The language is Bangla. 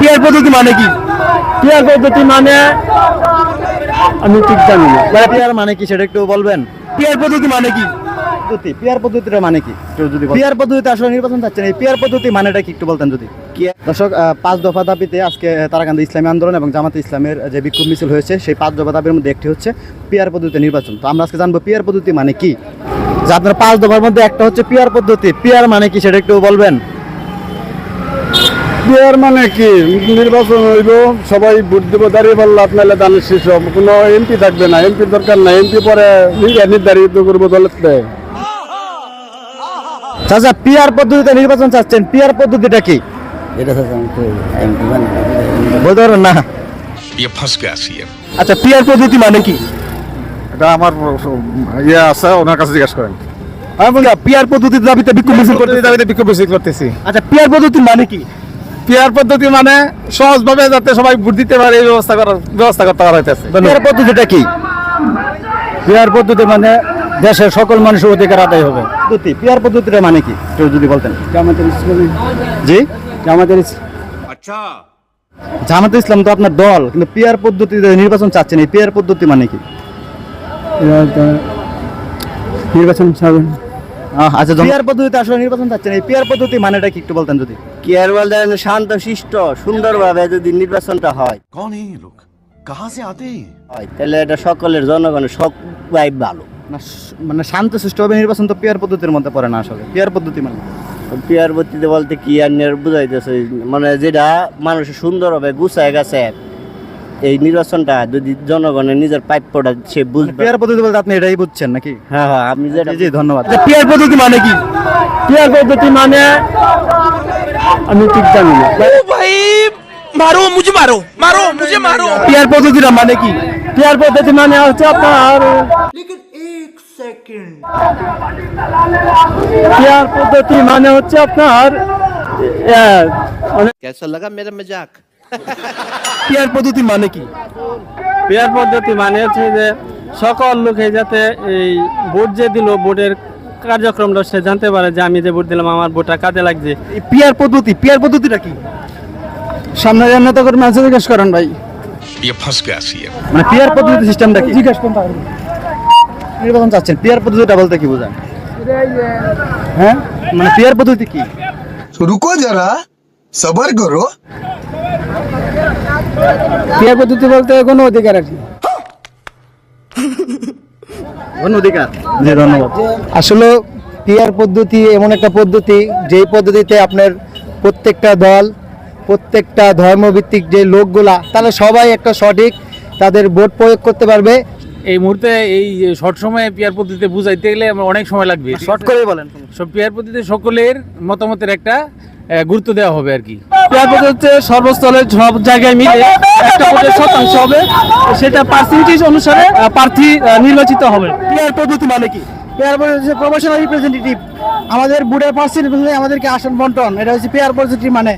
পিয়ার পদ্ধতি মানে কি? পিয়ার পদ্ধতি মানে আমি ঠিক জানি না। মানে পিয়ার মানে কি সেটা একটু বলবেন? পিয়ার পদ্ধতি মানে কি? পদ্ধতি পিয়ার পদ্ধতিটা মানে কি? যদি পিয়ার পদ্ধতিতে আসলে নির্বাচন চাচ্ছেন এই পিয়ার পদ্ধতি মানেটা কি একটু বলতেন যদি? দর্শক পাঁচ দফা দাবিতে আজকে তারাকান্দি ইসলামী আন্দোলন এবং জামাতে ইসলামের যে বিক্ষোভ মিছিল হয়েছে সেই পাঁচ দফা দাবির মধ্যে একটি হচ্ছে পিয়ার পদ্ধতিতে নির্বাচন। তো আমরা আজকে জানব পিয়ার পদ্ধতি মানে কি? যে আপনার পাঁচ দফার মধ্যে একটা হচ্ছে পিয়ার পদ্ধতি। পিয়ার মানে কি সেটা একটু বলবেন? বিয়ার মানে কি? নির্বাচন হইব সবাই ভোট দিব দাঁড়িয়ে পারল আপনার দানের শেষ কোনো এমপি থাকবে না এমপি দরকার না এমপি পরে নির্ধারিত করব দলের দেয় চাচা পিয়ার পদ্ধতিতে নির্বাচন চাচ্ছেন। পিয়ার পদ্ধতিটা কি? এটা বলতে পারবেন না? আচ্ছা পিয়ার পদ্ধতি মানে কি? এটা আমার ইয়ে আছে ওনার কাছে জিজ্ঞাসা করেন। আমি বলি আচ্ছা, পিয়ার পদ্ধতির দাবিতে বিক্ষোভ মিছিল করতে দাবিতে বিক্ষোভ মিছিল করতেছি। আচ্ছা পিয়ার পদ্ধতি মানে কি? পিয়ার পদ্ধতি মানে সহজভাবে যাতে সবাই ভোট দিতে পারে এই ব্যবস্থা করার ব্যবস্থা করতে পারা হইতেছে। পিয়ার পদ্ধতিটা কি? পিয়ার পদ্ধতি মানে দেশের সকল মানুষের অধিকার আদায় হবে। পদ্ধতি পিয়ার পদ্ধতিটা মানে কি? একটু যদি বলতেন। জামাতের ইসলামী। জি? জামাতের জামাতে ইসলাম তো আপনার দল কিন্তু পিয়ার পদ্ধতিতে নির্বাচন চাচ্ছেন এই পিয়ার পদ্ধতি মানে কি? নির্বাচন ছাড়বেন আচ্ছা, সকলের জনগণের সবাই ভালো। মানে শান্ত সুষ্ঠুভাবে নির্বাচন তো পিয়ার পদ্ধতির মধ্যে পড়ে না আসলে। পিয়ার পদ্ধতি মানে? পিয়ার পদ্ধতিতে বলতে কি আর বুঝাইতেছে মানে যেটা মানুষ সুন্দরভাবে গুছায় গেছে এই নির্বাচনটা যদি জনগণের নিজের প্রাপ্যটা সে বুঝবে পিয়ার পদ্ধতি বলতে আপনি এটাই বুঝছেন নাকি হ্যাঁ হ্যাঁ আমি যেটা জি জি ধন্যবাদ আচ্ছা পিয়ার পদ্ধতি মানে কি পিয়ার পদ্ধতি মানে আমি ঠিক জানি না भाई मारो मुझे मारो मारो मुझे मारो পিয়ার পদ্ধতিটা মানে কি পিয়ার পদ্ধতি মানে হচ্ছে আপনার পিয়ার পদ্ধতি মানে হচ্ছে আপনার এ, মানে कैसा लगा मेरा मजाक পিয়ার পদ্ধতি মানে কি? পিয়ার পদ্ধতি মানে হচ্ছে যে সকল লোকে যাতে এই ভোট যে দিল ভোটের কার্যক্রমটা সে জানতে পারে যে আমি যে ভোট দিলাম আমার ভোটটা কাজে লাগছে। পিয়ার পদ্ধতি পিয়ার পদ্ধতিটা কি? সামনে জানা তো করে মাঝে জিজ্ঞেস করেন ভাই। মানে পিয়ার পদ্ধতি সিস্টেমটা কি? জিজ্ঞেস করতে নির্বাচন চাচ্ছেন পিয়ার পদ্ধতিটা বলতে কি বোঝান হ্যাঁ? মানে পিয়ার পদ্ধতি কি? রুকো যারা সবার করো পিয়ার পদ্ধতি বলতে কোনো অধিকার আর কি। কোন অধিকার? জি ধন্যবাদ। আসলে পিয়ার পদ্ধতি এমন একটা পদ্ধতি যেই পদ্ধতিতে আপনার প্রত্যেকটা দল প্রত্যেকটা ধর্মভিত্তিক যে লোকগুলা তাহলে সবাই একটা সঠিক তাদের ভোট প্রয়োগ করতে পারবে। এই মুহূর্তে এই শর্ট সময়ে পিয়ার পদ্ধতিতে বুঝাইতে গেলে আমার অনেক সময় লাগবে। শর্ট করেই বলেন। সব পিয়ার পদ্ধতিতে সকলের মতামতের একটা গুরুত্ব দেওয়া হবে আর কি। পিয়ার পদ্ধতি হচ্ছে সর্বস্থলে সব জায়গায় মিলে একটা ভোটের শতাংশ হবে। সেটা পার্সেন্টেজ অনুসারে প্রার্থী নির্বাচিত হবে। পিয়ার পদ্ধতি মানে কি? পেয়ার পদ্ধতি হচ্ছে প্রফেশনাল রিপ্রেজেন্টেটিভ আমাদের বুড়ে পার্সেন্ট আমাদেরকে আসন বন্টন। এটা হচ্ছে পেয়ার পদ্ধতি মানে।